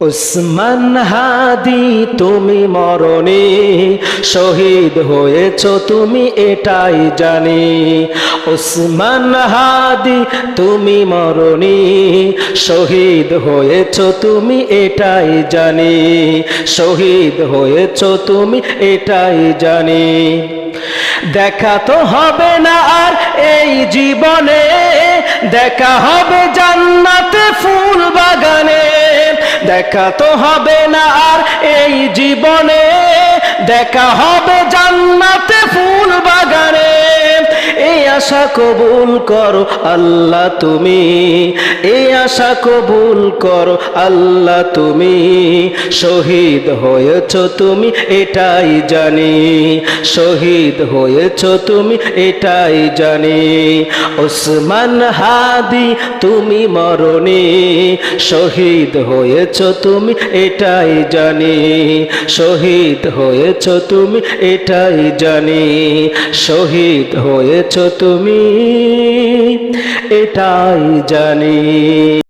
উসমান হাদি, তুমি মরণে শহীদ হয়েছ, তুমি এটাই জানি। উসমান হাদি, তুমি মরণে শহীদ হয়েছ, তুমি এটাই জানি। শহীদ হয়েছ, তুমি এটাই জানি। দেখা তো হবে না আর এই জীবনে, দেখা হবে বাগানে দেখা তো হবে না আর এই জীবনে দেখা হবে জান্নাতে। আশা কবুল করো আল্লাহ তুমি। এই আশা কবুল করো আল্লাহ তুমি। শহীদ হয়েছ তুমি, এটাই জানি। শহীদ হয়েছ তুমি, এটাই জানি। ওসমান হাদি, তুমি মরণে। শহীদ হয়েছ তুমি, এটাই জানি। শহীদ হয়েছ তুমি, এটাই জানি। শহীদ হয়েছ তুমি এটাই জানি।